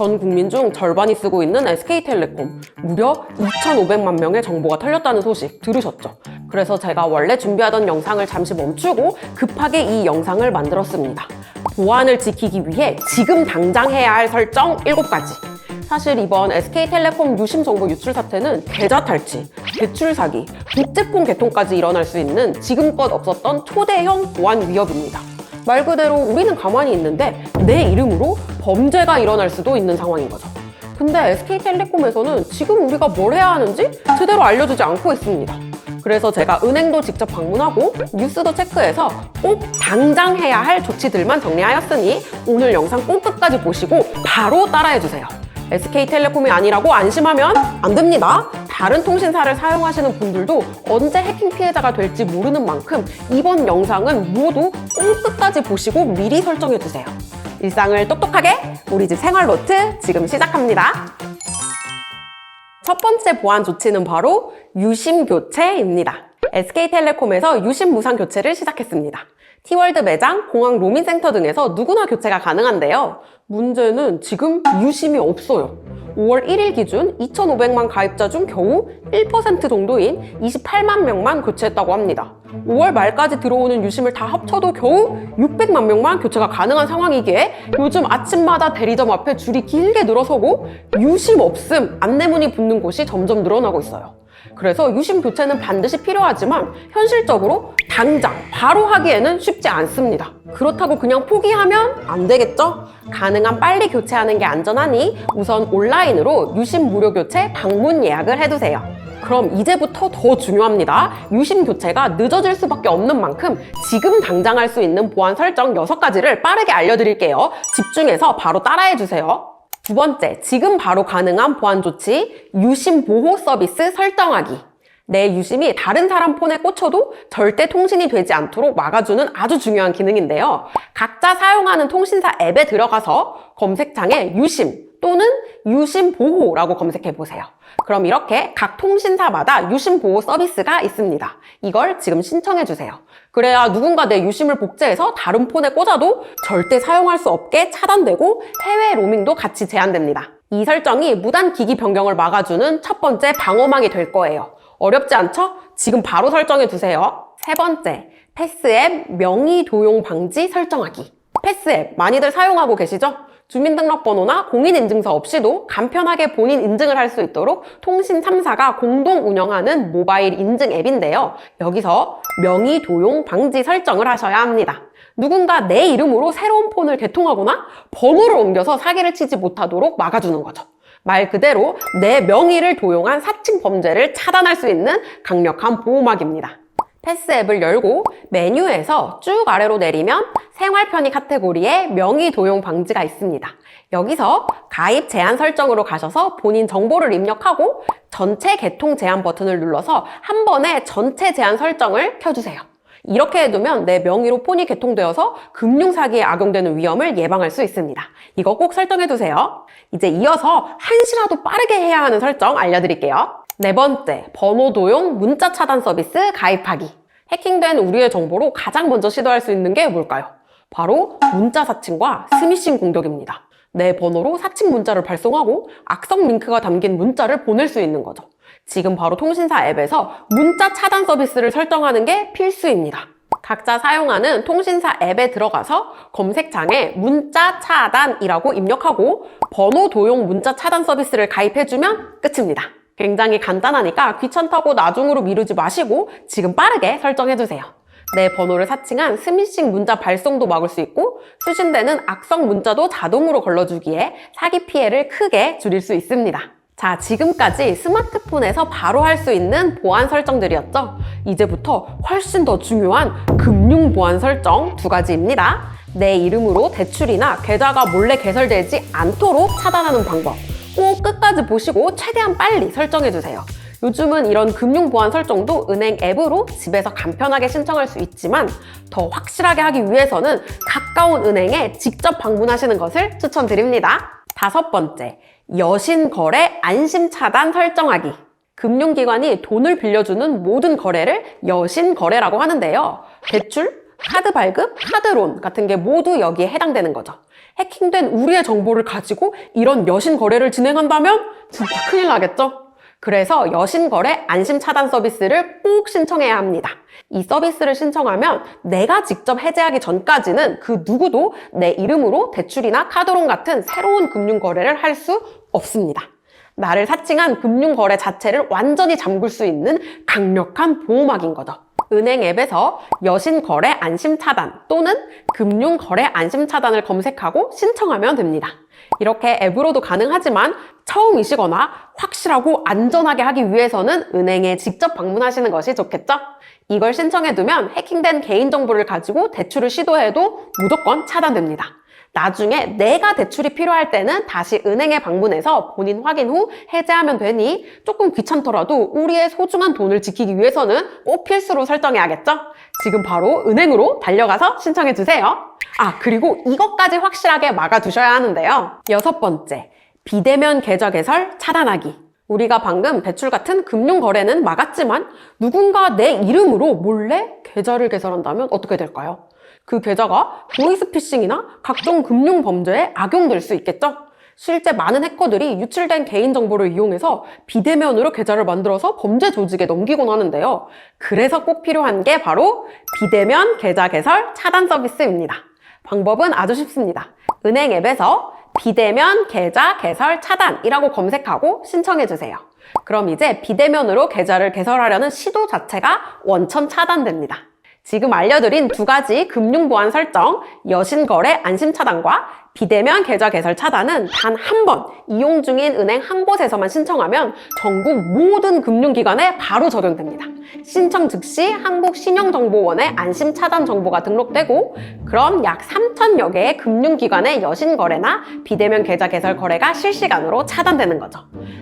전 국민 중 절반이 쓰고 있는 SK텔레콤 무려 2,500만 명의 정보가 털렸다는 소식 들으셨죠? 그래서 제가 원래 준비하던 영상을 잠시 멈추고 급하게 이 영상을 만들었습니다. 보안을 지키기 위해 지금 당장 해야 할 설정 7가지. 사실 이번 SK텔레콤 유심 정보 유출 사태는 계좌 탈취, 대출 사기, 국제폰 개통까지 일어날 수 있는 지금껏 없었던 초대형 보안 위협입니다. 말 그대로 우리는 가만히 있는데 내 이름으로 범죄가 일어날 수도 있는 상황인 거죠. 근데 SK텔레콤에서는 지금 우리가 뭘 해야 하는지 제대로 알려주지 않고 있습니다. 그래서 제가 은행도 직접 방문하고 뉴스도 체크해서 꼭 당장 해야 할 조치들만 정리하였으니 오늘 영상 꼭 끝까지 보시고 바로 따라해주세요. SK텔레콤이 아니라고 안심하면 안 됩니다. 다른 통신사를 사용하시는 분들도 언제 해킹 피해자가 될지 모르는 만큼 이번 영상은 모두 꼭 끝까지 보시고 미리 설정해주세요. 일상을 똑똑하게 우리 집 생활 노트 지금 시작합니다. 첫 번째 보안 조치는 바로 유심 교체입니다. SK텔레콤에서 유심 무상 교체를 시작했습니다. 티월드 매장, 공항 로밍센터 등에서 누구나 교체가 가능한데요. 문제는 지금 유심이 없어요. 5월 1일 기준 2,500만 가입자 중 겨우 1% 정도인 28만 명만 교체했다고 합니다. 5월 말까지 들어오는 유심을 다 합쳐도 겨우 600만 명만 교체가 가능한 상황이기에 요즘 아침마다 대리점 앞에 줄이 길게 늘어서고 유심 없음 안내문이 붙는 곳이 점점 늘어나고 있어요. 그래서 유심 교체는 반드시 필요하지만 현실적으로 당장 바로 하기에는 쉽지 않습니다. 그렇다고 그냥 포기하면 안 되겠죠? 가능한 빨리 교체하는 게 안전하니 우선 온라인으로 유심 무료 교체 방문 예약을 해두세요. 그럼 이제부터 더 중요합니다. 유심 교체가 늦어질 수밖에 없는 만큼 지금 당장 할 수 있는 보안 설정 6가지를 빠르게 알려드릴게요. 집중해서 바로 따라해주세요. 두 번째, 지금 바로 가능한 보안 조치, 유심 보호 서비스 설정하기. 내 유심이 다른 사람 폰에 꽂혀도 절대 통신이 되지 않도록 막아주는 아주 중요한 기능인데요. 각자 사용하는 통신사 앱에 들어가서 검색창에 유심 또는 유심 보호라고 검색해 보세요. 그럼 이렇게 각 통신사마다 유심 보호 서비스가 있습니다. 이걸 지금 신청해 주세요. 그래야 누군가 내 유심을 복제해서 다른 폰에 꽂아도 절대 사용할 수 없게 차단되고 해외 로밍도 같이 제한됩니다. 이 설정이 무단 기기 변경을 막아주는 첫 번째 방어망이 될 거예요. 어렵지 않죠? 지금 바로 설정해 두세요. 세 번째, 패스앱 명의 도용 방지 설정하기. 패스앱 많이들 사용하고 계시죠? 주민등록번호나 공인인증서 없이도 간편하게 본인 인증을 할 수 있도록 통신 3사가 공동 운영하는 모바일 인증 앱인데요. 여기서 명의 도용 방지 설정을 하셔야 합니다. 누군가 내 이름으로 새로운 폰을 개통하거나 번호를 옮겨서 사기를 치지 못하도록 막아주는 거죠. 말 그대로 내 명의를 도용한 사칭 범죄를 차단할 수 있는 강력한 보호막입니다. 패스 앱을 열고 메뉴에서 쭉 아래로 내리면 생활 편의 카테고리에 명의 도용 방지가 있습니다. 여기서 가입 제한 설정으로 가셔서 본인 정보를 입력하고 전체 개통 제한 버튼을 눌러서 한 번에 전체 제한 설정을 켜주세요. 이렇게 해두면 내 명의로 폰이 개통되어서 금융사기에 악용되는 위험을 예방할 수 있습니다. 이거 꼭 설정해두세요. 이제 이어서 한시라도 빠르게 해야 하는 설정 알려드릴게요. 네 번째, 번호 도용 문자 차단 서비스 가입하기. 해킹된 우리의 정보로 가장 먼저 시도할 수 있는 게 뭘까요? 바로 문자 사칭과 스미싱 공격입니다. 내 번호로 사칭 문자를 발송하고 악성 링크가 담긴 문자를 보낼 수 있는 거죠. 지금 바로 통신사 앱에서 문자 차단 서비스를 설정하는 게 필수입니다. 각자 사용하는 통신사 앱에 들어가서 검색창에 문자 차단이라고 입력하고 번호 도용 문자 차단 서비스를 가입해주면 끝입니다. 굉장히 간단하니까 귀찮다고 나중으로 미루지 마시고 지금 빠르게 설정해주세요. 내 번호를 사칭한 스미싱 문자 발송도 막을 수 있고 수신되는 악성 문자도 자동으로 걸러주기에 사기 피해를 크게 줄일 수 있습니다. 자, 지금까지 스마트폰에서 바로 할 수 있는 보안 설정들이었죠? 이제부터 훨씬 더 중요한 금융 보안 설정 두 가지입니다. 내 이름으로 대출이나 계좌가 몰래 개설되지 않도록 차단하는 방법. 꼭 끝까지 보시고 최대한 빨리 설정해주세요. 요즘은 이런 금융 보안 설정도 은행 앱으로 집에서 간편하게 신청할 수 있지만 더 확실하게 하기 위해서는 가까운 은행에 직접 방문하시는 것을 추천드립니다. 다섯 번째, 여신 거래 안심 차단 설정하기. 금융기관이 돈을 빌려주는 모든 거래를 여신 거래라고 하는데요. 대출, 카드 발급, 카드론 같은 게 모두 여기에 해당되는 거죠. 해킹된 우리의 정보를 가지고 이런 여신 거래를 진행한다면 진짜 큰일 나겠죠? 그래서 여신 거래 안심 차단 서비스를 꼭 신청해야 합니다. 이 서비스를 신청하면 내가 직접 해제하기 전까지는 그 누구도 내 이름으로 대출이나 카드론 같은 새로운 금융 거래를 할 수 없습니다. 나를 사칭한 금융 거래 자체를 완전히 잠글 수 있는 강력한 보호막인 거죠. 은행 앱에서 여신 거래 안심 차단 또는 금융 거래 안심 차단을 검색하고 신청하면 됩니다. 이렇게 앱으로도 가능하지만 처음이시거나 확실하고 안전하게 하기 위해서는 은행에 직접 방문하시는 것이 좋겠죠? 이걸 신청해두면 해킹된 개인정보를 가지고 대출을 시도해도 무조건 차단됩니다. 나중에 내가 대출이 필요할 때는 다시 은행에 방문해서 본인 확인 후 해제하면 되니 조금 귀찮더라도 우리의 소중한 돈을 지키기 위해서는 꼭 필수로 설정해야겠죠? 지금 바로 은행으로 달려가서 신청해 주세요. 아, 그리고 이것까지 확실하게 막아두셔야 하는데요. 여섯 번째, 비대면 계좌 개설 차단하기. 우리가 방금 대출 같은 금융 거래는 막았지만 누군가 내 이름으로 몰래 계좌를 개설한다면 어떻게 될까요? 그 계좌가 보이스피싱이나 각종 금융 범죄에 악용될 수 있겠죠? 실제 많은 해커들이 유출된 개인정보를 이용해서 비대면으로 계좌를 만들어서 범죄 조직에 넘기곤 하는데요. 그래서 꼭 필요한 게 바로 비대면 계좌 개설 차단 서비스입니다. 방법은 아주 쉽습니다. 은행 앱에서 비대면 계좌 개설 차단이라고 검색하고 신청해 주세요. 그럼 이제 비대면으로 계좌를 개설하려는 시도 자체가 원천 차단됩니다. 지금 알려드린 두 가지 금융보안 설정, 여신거래 안심 차단과 비대면 계좌 개설 차단은 단 한 번 이용 중인 은행 한 곳에서만 신청하면 전국 모든 금융기관에 바로 적용됩니다. 신청 즉시 한국신용정보원에 안심 차단 정보가 등록되고 그럼 약 3천여 개의 금융기관의 여신 거래나 비대면 계좌 개설 거래가 실시간으로 차단되는 거죠.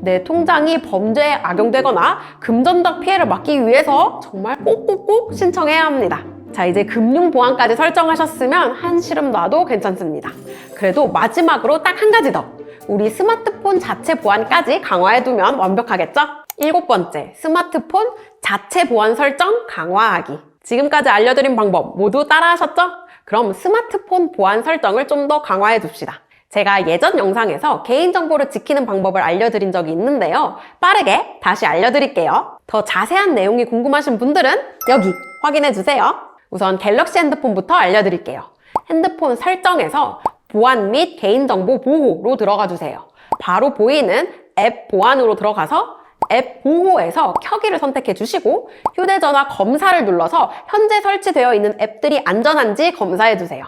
내 통장이 범죄에 악용되거나 금전적 피해를 막기 위해서 정말 꼭꼭꼭 신청해야 합니다. 자, 이제 금융 보안까지 설정하셨으면 한 시름 놔도 괜찮습니다. 그래도 마지막으로 딱 한 가지 더. 우리 스마트폰 자체 보안까지 강화해두면 완벽하겠죠? 일곱 번째, 스마트폰 자체 보안 설정 강화하기. 지금까지 알려드린 방법 모두 따라하셨죠? 그럼 스마트폰 보안 설정을 좀 더 강화해 둡시다. 제가 예전 영상에서 개인정보를 지키는 방법을 알려드린 적이 있는데요. 빠르게 다시 알려드릴게요. 더 자세한 내용이 궁금하신 분들은 여기 확인해 주세요. 우선 갤럭시 핸드폰부터 알려드릴게요. 핸드폰 설정에서 보안 및 개인정보 보호로 들어가 주세요. 바로 보이는 앱 보안으로 들어가서 앱 보호에서 켜기를 선택해 주시고 휴대전화 검사를 눌러서 현재 설치되어 있는 앱들이 안전한지 검사해 주세요.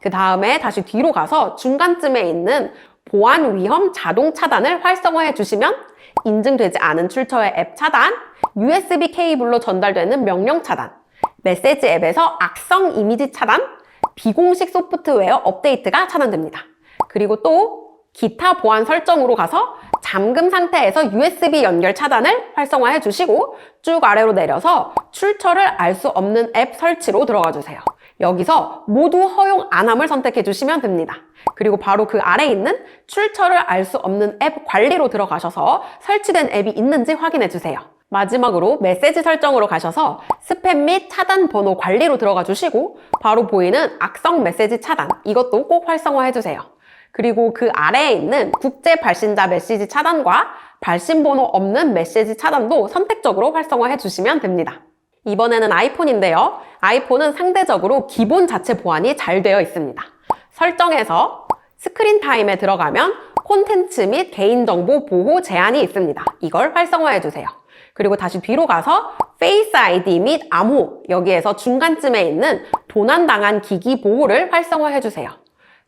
그 다음에 다시 뒤로 가서 중간쯤에 있는 보안 위험 자동 차단을 활성화해 주시면 인증되지 않은 출처의 앱 차단, USB 케이블로 전달되는 명령 차단, 메시지 앱에서 악성 이미지 차단, 비공식 소프트웨어 업데이트가 차단됩니다. 그리고 또 기타 보안 설정으로 가서 잠금 상태에서 USB 연결 차단을 활성화해 주시고 쭉 아래로 내려서 출처를 알 수 없는 앱 설치로 들어가 주세요. 여기서 모두 허용 안함을 선택해 주시면 됩니다. 그리고 바로 그 아래 있는 출처를 알 수 없는 앱 관리로 들어가셔서 설치된 앱이 있는지 확인해 주세요. 마지막으로 메시지 설정으로 가셔서 스팸 및 차단 번호 관리로 들어가 주시고 바로 보이는 악성 메시지 차단 이것도 꼭 활성화해 주세요. 그리고 그 아래에 있는 국제 발신자 메시지 차단과 발신 번호 없는 메시지 차단도 선택적으로 활성화해 주시면 됩니다. 이번에는 아이폰인데요. 아이폰은 상대적으로 기본 자체 보안이 잘 되어 있습니다. 설정에서 스크린 타임에 들어가면 콘텐츠 및 개인정보 보호 제한이 있습니다. 이걸 활성화해 주세요. 그리고 다시 뒤로 가서 페이스 아이디 및 암호 여기에서 중간쯤에 있는 도난당한 기기 보호를 활성화해 주세요.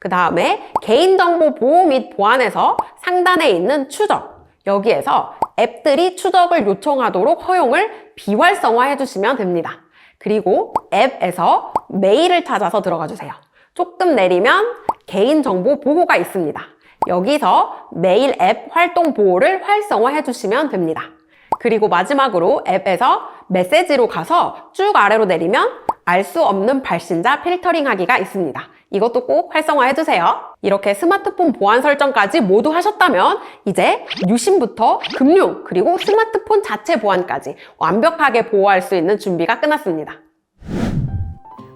그 다음에 개인정보 보호 및 보안에서 상단에 있는 추적 여기에서 앱들이 추적을 요청하도록 허용을 비활성화해 주시면 됩니다. 그리고 앱에서 메일을 찾아서 들어가 주세요. 조금 내리면 개인정보 보호가 있습니다. 여기서 메일 앱 활동 보호를 활성화해 주시면 됩니다. 그리고 마지막으로 앱에서 메시지로 가서 쭉 아래로 내리면 알 수 없는 발신자 필터링 하기가 있습니다. 이것도 꼭 활성화해 주세요. 이렇게 스마트폰 보안 설정까지 모두 하셨다면 이제 유심부터 금융 그리고 스마트폰 자체 보안까지 완벽하게 보호할 수 있는 준비가 끝났습니다.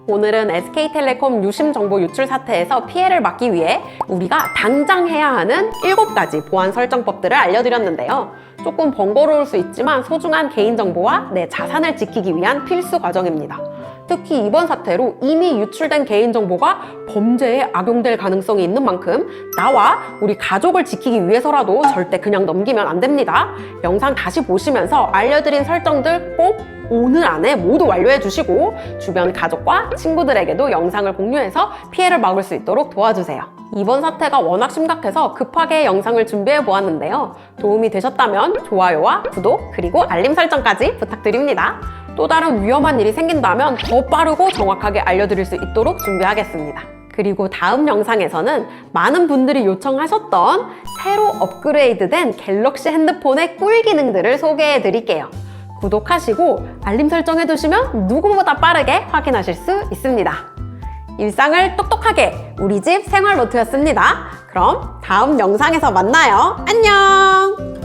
오늘은 SK텔레콤 유심 정보 유출 사태에서 피해를 막기 위해 우리가 당장 해야 하는 7가지 보안 설정법들을 알려드렸는데요. 조금 번거로울 수 있지만 소중한 개인정보와 내 자산을 지키기 위한 필수 과정입니다. 특히 이번 사태로 이미 유출된 개인정보가 범죄에 악용될 가능성이 있는 만큼 나와 우리 가족을 지키기 위해서라도 절대 그냥 넘기면 안 됩니다. 영상 다시 보시면서 알려드린 설정들 꼭 오늘 안에 모두 완료해 주시고 주변 가족과 친구들에게도 영상을 공유해서 피해를 막을 수 있도록 도와주세요. 이번 사태가 워낙 심각해서 급하게 영상을 준비해 보았는데요. 도움이 되셨다면 좋아요와 구독 그리고 알림 설정까지 부탁드립니다. 또 다른 위험한 일이 생긴다면 더 빠르고 정확하게 알려드릴 수 있도록 준비하겠습니다. 그리고 다음 영상에서는 많은 분들이 요청하셨던 새로 업그레이드된 갤럭시 핸드폰의 꿀 기능들을 소개해 드릴게요. 구독하시고 알림 설정해 두시면 누구보다 빠르게 확인하실 수 있습니다. 일상을 똑똑하게 우리 집 생활 노트였습니다. 그럼 다음 영상에서 만나요. 안녕!